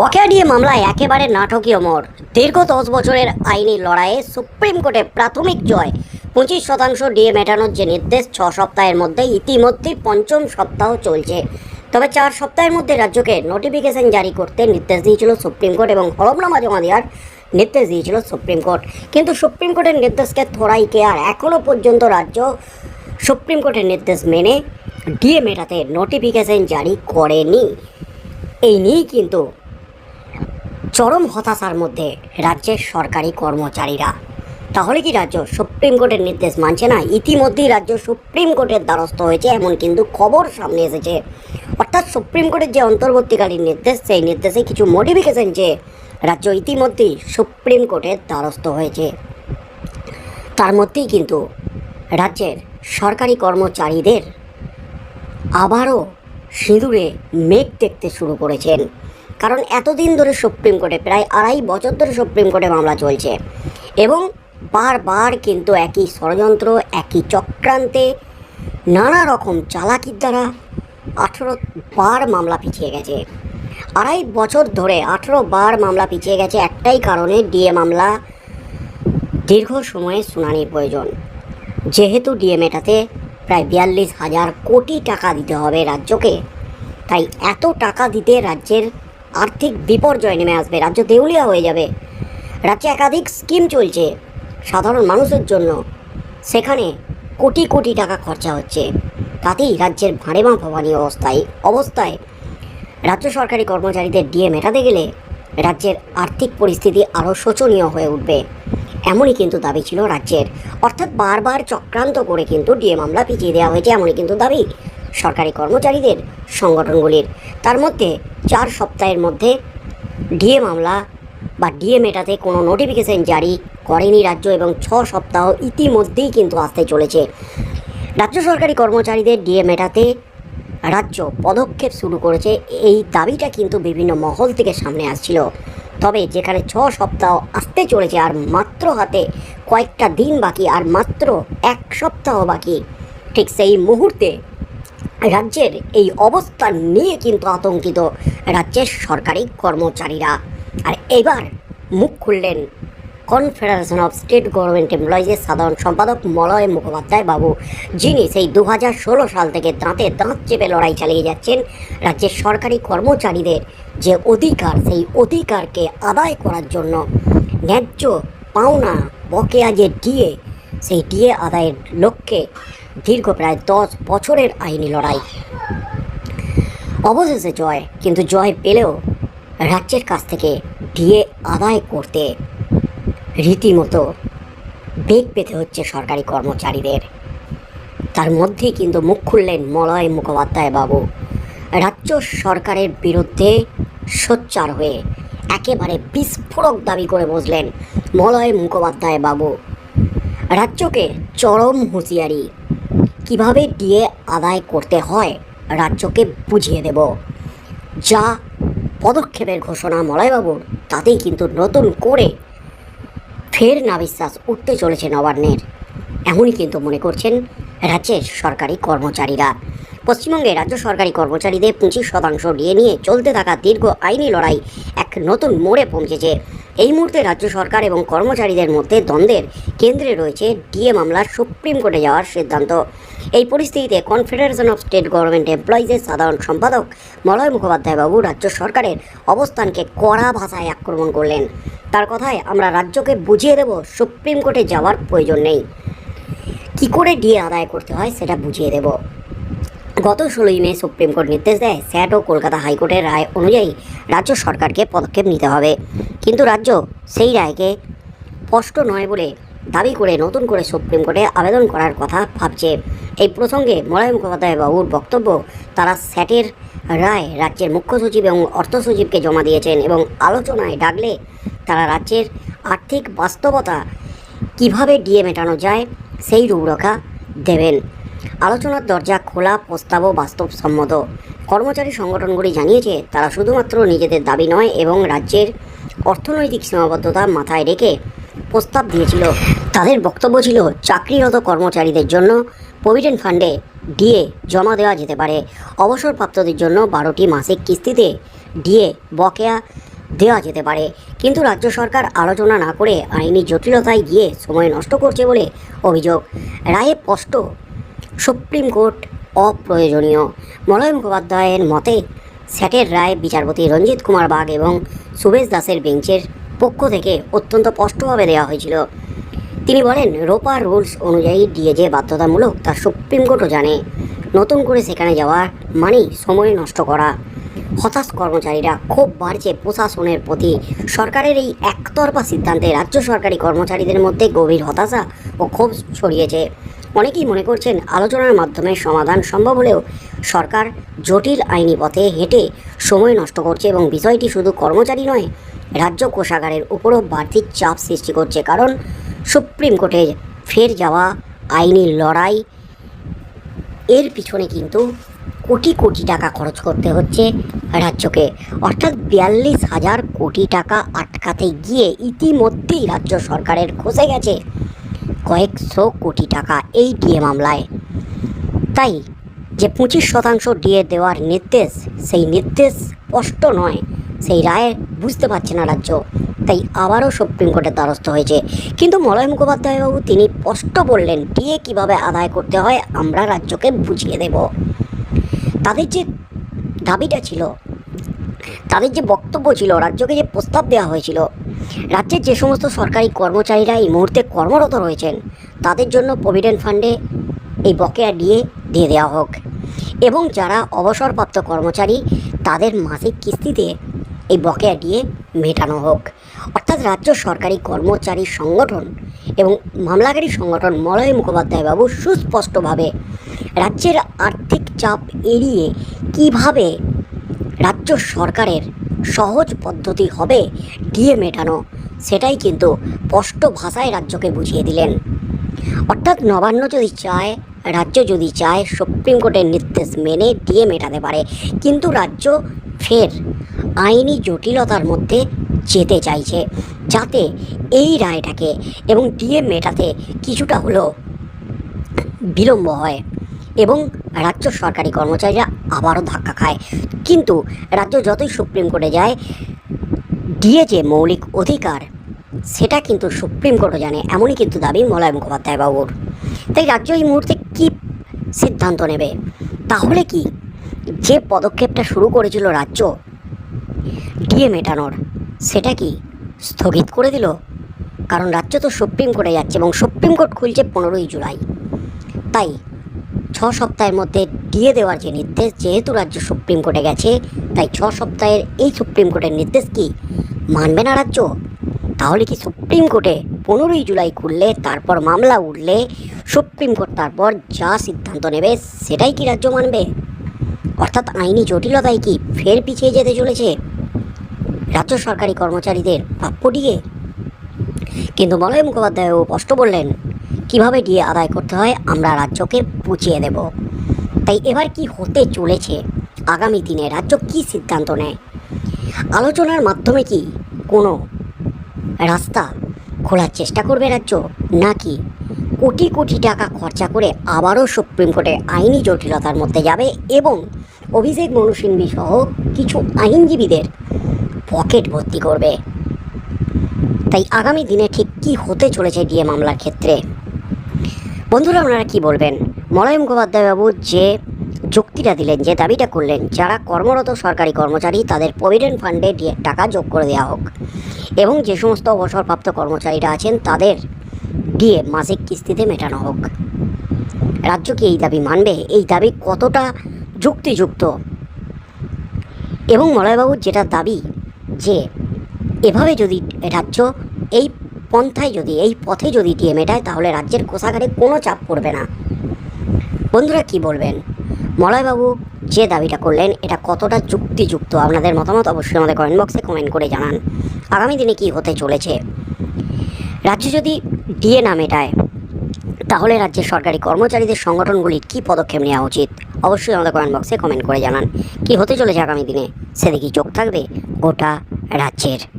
বকেয়া দিয়ে মামলায় একেবারে নাটকীয় মোড়। দীর্ঘ দশ বছরের আইনি লড়াইয়ে সুপ্রিম কোর্টে প্রাথমিক জয়। পঁচিশ শতাংশ ডিএ মেটানোর যে নির্দেশ, ছ সপ্তাহের মধ্যে ইতিমধ্যেই পঞ্চম সপ্তাহ চলছে। তবে চার সপ্তাহের মধ্যে রাজ্যকে নোটিফিকেশন জারি করতে নির্দেশ দিয়েছিল সুপ্রিম কোর্ট এবং হলফনামা জমা দেওয়ার নির্দেশ দিয়েছিল সুপ্রিম কোর্ট। কিন্তু সুপ্রিম কোর্টের নির্দেশকে থোড়াই কে আর এখনও পর্যন্ত রাজ্য সুপ্রিম কোর্টের নির্দেশ মেনে ডিএ মেটাতে নোটিফিকেশন জারি করেনি। এই নিয়েই কিন্তু চরম হতাশার মধ্যে রাজ্যের সরকারি কর্মচারীরা। তাহলে কি রাজ্য সুপ্রিম কোর্টের নির্দেশ মানছে না? ইতিমধ্যেই রাজ্য সুপ্রিম কোর্টের দ্বারস্থ হয়েছে, এমন কিন্তু খবর সামনে এসেছে। অর্থাৎ সুপ্রিম কোর্টের যে অন্তর্বর্তীকালীন নির্দেশ, সেই নির্দেশে কিছু মডিফিকেশন যে রাজ্য ইতিমধ্যেই সুপ্রিম কোর্টের দ্বারস্থ হয়েছে। তার মধ্যেই কিন্তু রাজ্যের সরকারি কর্মচারীদের আবারও সিঁদুরে মেঘ দেখতে শুরু করেছেন। কারণ এতদিন ধরে সুপ্রিম কোর্টে, প্রায় আড়াই বছর ধরে সুপ্রিম কোর্টে মামলা চলছে। এবং বারবার কিন্তু একই ষড়যন্ত্র, একই চক্রান্তে, নানা রকম চালাকির দ্বারা আঠেরো বার মামলা পিছিয়ে গেছে। আড়াই বছর ধরে আঠেরো বার মামলা পিছিয়ে গেছে, একটাই কারণে ডিএ মামলা দীর্ঘ সময়ে শুনানির প্রয়োজন। যেহেতু ডিএ মেটাতে প্রায় বিয়াল্লিশ হাজার কোটি টাকা দিতে হবে রাজ্যকে, তাই এত টাকা দিতে রাজ্যের আর্থিক বিপর্যয় নেমে আসবে, রাজ্য দেউলিয়া হয়ে যাবে। রাজ্যে একাধিক স্কিম চলছে সাধারণ মানুষের জন্য। সেখানে কোটি কোটি টাকা খরচা হচ্ছে। তাতেই রাজ্যের ভাঁড়েমা ভবানী অবস্থায় অবস্থায় রাজ্য সরকারি কর্মচারীদের ডিএ মেটাতে গেলে রাজ্যের আর্থিক পরিস্থিতি আরও শোচনীয় হয়ে উঠবে। এমনই কিন্তু দাবি ছিল রাজ্যের। অর্থাৎ বারবার চক্রান্ত করে কিন্তু ডিএ মামলা পিছিয়ে দেওয়া হয়েছে, এমনই কিন্তু দাবি। সরকারি কর্মচারীদের সংগঠনগুলির। তার মধ্যে চার সপ্তাহের মধ্যে ডিএ মামলা বা ডিএ মেটাতে কোনো নোটিফিকেশন জারি করেনি রাজ্য এবং ছ সপ্তাহ ইতিমধ্যেই কিন্তু আসতে চলেছে। রাজ্য সরকারি কর্মচারীদের ডিএ মেটাতে রাজ্য পদক্ষেপ শুরু করেছে। এই দাবিটা কিন্তু বিভিন্ন মহল থেকে সামনে আসছিল। তবে যেখানে ছ সপ্তাহ আসতে চলেছে আর মাত্র হাতে কয়েকটা দিন বাকি আর মাত্র এক সপ্তাহ বাকি, ঠিক সেই মুহূর্তে রাজ্যের এই অবস্থান নিয়ে কিন্তু আতঙ্কিত রাজ্যের সরকারি কর্মচারীরা। আর এবার মুখ খুললেন কনফেডারেশন অফ স্টেট গভর্নমেন্ট এমপ্লয়িজের সাধারণ সম্পাদক মলয় মুখোপাধ্যায় বাবু, যিনি সেই দু হাজার ষোলো সাল থেকে দাঁতে দাঁত চেপে লড়াই চালিয়ে যাচ্ছেন। রাজ্যের সরকারি কর্মচারীদের যে অধিকার, সেই অধিকারকে আদায় করার জন্য ন্যায্য পাওনা বকেয়া যে ডিএ সেই ডিএ আদায়ের লক্ষ্যে দীর্ঘ প্রায় দশ বছরের আইনি লড়াই। অবশেষে জয়, কিন্তু জয় পেলেও রাজ্যের কাছ থেকে ডিএ আদায় করতে রীতিমতো বেগ পেতে হচ্ছে সরকারি কর্মচারীদের। তার মধ্যেই কিন্তু মুখ খুললেন মলয় মুখোপাধ্যায় বাবু। রাজ্য সরকারের বিরুদ্ধে সোচ্চার হয়ে একেবারে বিস্ফোরক দাবি করে বসলেন মলয় মুখোপাধ্যায় বাবু। রাজ্যকে চরম হুঁশিয়ারি কীভাবে ডিএ আদায় করতে হয় রাজ্যকে বুঝিয়ে দেব। যা পদক্ষেপের ঘোষণা মলয়বাবুর তাতেই কিন্তু নতুন করে ফের না বিশ্বাস উঠতে চলেছে নবান্নের। এমনই কিন্তু মনে করছেন রাজ্যের সরকারি কর্মচারীরা। পশ্চিমবঙ্গে রাজ্য সরকারি কর্মচারীদের পঁচিশ শতাংশ ডিএ নিয়ে চলতে থাকা দীর্ঘ আইনি লড়াই এক নতুন মোড়ে পৌঁছেছে। এই মুহূর্তে রাজ্য সরকার এবং কর্মচারীদের মধ্যে দ্বন্দ্বের কেন্দ্রে রয়েছে ডিএ মামলার সুপ্রিম কোর্টে যাওয়ার সিদ্ধান্ত। এই পরিস্থিতিতে কনফেডারেশন অফ স্টেট গভর্নমেন্ট এমপ্লয়িজের সাধারণ সম্পাদক মলয় মুখোপাধ্যায় বাবু রাজ্য সরকারের অবস্থানকে কড়া ভাষায় আক্রমণ করলেন। তার কথায় আমরা রাজ্যকে বুঝিয়ে দেব, সুপ্রিম কোর্টে যাওয়ার প্রয়োজন নেই। কী করে ডিএ আদায় করতে হয় সেটা বুঝিয়ে দেব। গত ষোলোই মে সুপ্রিম কোর্ট নির্দেশ দেয়, স্যাট ও কলকাতা হাইকোর্টের রায় অনুযায়ী রাজ্য সরকারকে পদক্ষেপ নিতে হবে। কিন্তু রাজ্য সেই রায়কে স্পষ্ট নয় বলে দাবি করে নতুন করে সুপ্রিম কোর্টে আবেদন করার কথা ভাবছে। এই প্রসঙ্গে মলয় মুখোপাধ্যায় বাবুর বক্তব্য তারা স্যাটের রায় রাজ্যের মুখ্য সচিব এবং অর্থ সচিবকে জমা দিয়েছেন এবং আলোচনায় ডাকলে তারা রাজ্যের আর্থিক বাস্তবতা কীভাবে ডিএ মেটানো যায় সেই রূপরেখা দেবেন। আলোচনার দরজা খোলা প্রস্তাবও বাস্তবসম্মত। কর্মচারী সংগঠনগুলি জানিয়েছে, তারা শুধুমাত্র নিজেদের দাবি নয়, এবং রাজ্যের অর্থনৈতিক সীমাবদ্ধতা মাথায় রেখে প্রস্তাব দিয়েছিল। তাদের বক্তব্য ছিল চাকরিরত কর্মচারীদের জন্য প্রভিডেন্ট ফান্ডে ডিএ জমা দেওয়া যেতে পারে। অবসরপ্রাপ্তদের জন্য বারোটি মাসিক কিস্তিতে দিয়ে বকেয়া দেওয়া যেতে পারে। কিন্তু রাজ্য সরকার আলোচনা না করে আইনি জটিলতায় গিয়ে সময় নষ্ট করছে বলে অভিযোগ। রায়ে স্পষ্ট, সুপ্রিম কোর্ট অপ্রয়োজনীয়। মলয় মুখোপাধ্যায়ের মতে, স্যাটের রায় বিচারপতি রঞ্জিত কুমার বাগ এবং সুবেশ দাসের বেঞ্চের পক্ষ থেকে অত্যন্ত স্পষ্টভাবে দেওয়া হয়েছিল। তিনি বলেন, রোপা রুলস অনুযায়ী ডিএজে বাধ্যতামূলক তা সুপ্রিম কোর্টও জানে। নতুন করে সেখানে যাওয়া মানেই সময় নষ্ট করা। হতাশ কর্মচারীরা খুব বাড়ছে প্রশাসনের প্রতি। সরকারের এই একতরফা সিদ্ধান্তে রাজ্য সরকারি কর্মচারীদের মধ্যে গভীর হতাশা ও ক্ষোভ ছড়িয়েছে। অনেকেই মনে করছেন আলোচনার মাধ্যমে সমাধান সম্ভব হলেও সরকার জটিল আইনি পথে হেঁটে সময় নষ্ট করছে এবং বিষয়টি শুধু কর্মচারী নয়, রাজ্য কোষাগারের উপরও বাড়তি চাপ সৃষ্টি করছে। কারণ সুপ্রিম কোর্টে ফের যাওয়া আইনি লড়াই, এর পিছনে কিন্তু কোটি কোটি টাকা খরচ করতে হচ্ছে রাজ্যকে। অর্থাৎ বিয়াল্লিশ হাজার কোটি টাকা আটকাতে গিয়ে ইতিমধ্যেই রাজ্য সরকারের খসে গেছে। কয়েকশো কোটি টাকা এই ডিএ মামলায়। তাই যে পঁচিশ শতাংশ ডিএ দেওয়ার নির্দেশ, সেই নির্দেশ স্পষ্ট নয়, সেই রায় বুঝতে পারছে না রাজ্য। তাই আবারও সুপ্রিম কোর্টের দ্বারস্থ হয়েছে। কিন্তু মলয় মুখোপাধ্যায় বাবু তিনি স্পষ্ট বললেন, ডিএ কীভাবে আদায় করতে হয় আমরা রাজ্যকে বুঝিয়ে দেব। তাদের যে দাবিটা ছিল, তাদের যে বক্তব্য ছিল, রাজ্যকে যে প্রস্তাব দেওয়া হয়েছিল রাজ্যের যে সমস্ত সরকারি কর্মচারীরা এই মুহূর্তে কর্মরত রয়েছেন, তাদের জন্য প্রভিডেন্ট ফান্ডে এই বকেয়া দিয়ে দিয়ে দেওয়া হোক। এবং যারা অবসরপ্রাপ্ত কর্মচারী, তাদের মাসিক কিস্তিতে এই বকেয়া দিয়ে মেটানো হোক। অর্থাৎ রাজ্য সরকারি কর্মচারী সংগঠন এবং মামলাকারী সংগঠন মলয় মুখোপাধ্যায় বাবু সুস্পষ্টভাবে রাজ্যের আর্থিক চাপ এড়িয়ে কীভাবে রাজ্য সরকারের সহজ পদ্ধতি হবে ডিএ মেটানো। সেটাই কিন্তু স্পষ্ট ভাষায় রাজ্যকে বুঝিয়ে দিলেন। অর্থাৎ নবান্ন যদি চায়, রাজ্য যদি চায়, সুপ্রিম কোর্টের নির্দেশ মেনে ডিএ মেটাতে পারে। কিন্তু রাজ্য ফের আইনি জটিলতার মধ্যে যেতে চাইছে, যাতে এই রায়টাকে এবং ডিএ মেটাতে কিছুটা হলেও বিলম্ব হয়। এবং রাজ্য সরকারি কর্মচারীরা আবারও ধাক্কা খায়। কিন্তু রাজ্য যতই সুপ্রিম কোর্টে যায়, ডিএ যে মৌলিক অধিকার, সেটা কিন্তু সুপ্রিম কোর্টও জানে, এমনই কিন্তু দাবি মলয় মুখোপাধ্যায় বাবুর তাই রাজ্য এই মুহূর্তে কী সিদ্ধান্ত নেবে? তাহলে কি যে পদক্ষেপটা শুরু করেছিল রাজ্য ডিএ মেটানোর, সেটা কি স্থগিত করে দিল? কারণ রাজ্য তো সুপ্রিম কোর্টে যাচ্ছে এবং সুপ্রিম কোর্ট খুলছে পনেরোই জুলাই। তাই সপ্তাহের মধ্যে দিয়ে দেওয়ার যে নির্দেশ, যেহেতু রাজ্য সুপ্রিম কোর্টে গেছে, তাই ছ সপ্তাহের এই সুপ্রিম কোর্টের নির্দেশ কি মানবে না রাজ্য? তাহলে কি সুপ্রিম কোর্টে পনেরোই জুলাই খুললে তারপর মামলা উঠলে, সুপ্রিম কোর্ট তারপর যা সিদ্ধান্ত নেবে, সেটাই কি রাজ্য মানবে? অর্থাৎ আইনি জটিলতায় কি ফের পিছিয়ে যেতে চলেছে রাজ্য সরকারি কর্মচারীদের প্রাপ্য ডিএ কিন্তু মলয় মুখোপাধ্যায়ও স্পষ্ট বললেন কীভাবে ডিএ আদায় করতে হয়, আমরা রাজ্যকে বুঝিয়ে দেব। তাই এবার কি হতে চলেছে, আগামী দিনে রাজ্য কি সিদ্ধান্ত নেয়? আলোচনার মাধ্যমে কি কোনো রাস্তা খোলার চেষ্টা করবে রাজ্য, নাকি কোটি কোটি টাকা খরচা করে আবারও সুপ্রিম কোর্টে আইনি জটিলতার মধ্যে যাবে এবং অভিষেক মনু সহ কিছু আইনজীবীদের পকেট ভর্তি করবে? তাই আগামী দিনে ঠিক কি হতে চলেছে ডিএ মামলার ক্ষেত্রে? বন্ধুরা, আপনারা কি বলবেন? মলয় মুখোপাধ্যায় বাবু যে যুক্তিটা দিলেন, যে দাবিটা করলেন, যারা কর্মরত সরকারি কর্মচারী, তাদের প্রভিডেন্ট ফান্ডে টাকা যোগ করে দেওয়া হোক এবং যে সমস্ত অবসরপ্রাপ্ত কর্মচারীরা আছেন, তাদের দিয়ে মাসিক কিস্তিতে মেটানো হোক। রাজ্য কি এই দাবি মানবে? এই দাবি কতটা যুক্তিযুক্ত? এবং মলয়বাবুর যেটা দাবি, যে এভাবে যদি রাজ্য এই পন্থায় যদি, এই পথে যদি ডিএ মেটায় তাহলে রাজ্যের কোষাগারে কোনো চাপ পড়বে না। বন্ধুরা কি বলবেন? মলয়বাবু যে দাবিটা করলেন, এটা কতটা যুক্তিযুক্ত? আপনাদের মতামত অবশ্যই আমাদের কমেন্ট বক্সে কমেন্ট করে জানান। আগামী দিনে কি হতে চলেছে? রাজ্য যদি ডিএ না মেটায় তাহলে রাজ্যের সরকারি কর্মচারীদের সংগঠনগুলির কী পদক্ষেপ নেওয়া উচিত? অবশ্যই আমাদের কমেন্ট বক্সে কমেন্ট করে জানান। কি হতে চলেছে আগামী দিনে? সেদিকেই চোখ থাকবে গোটা রাজ্যের।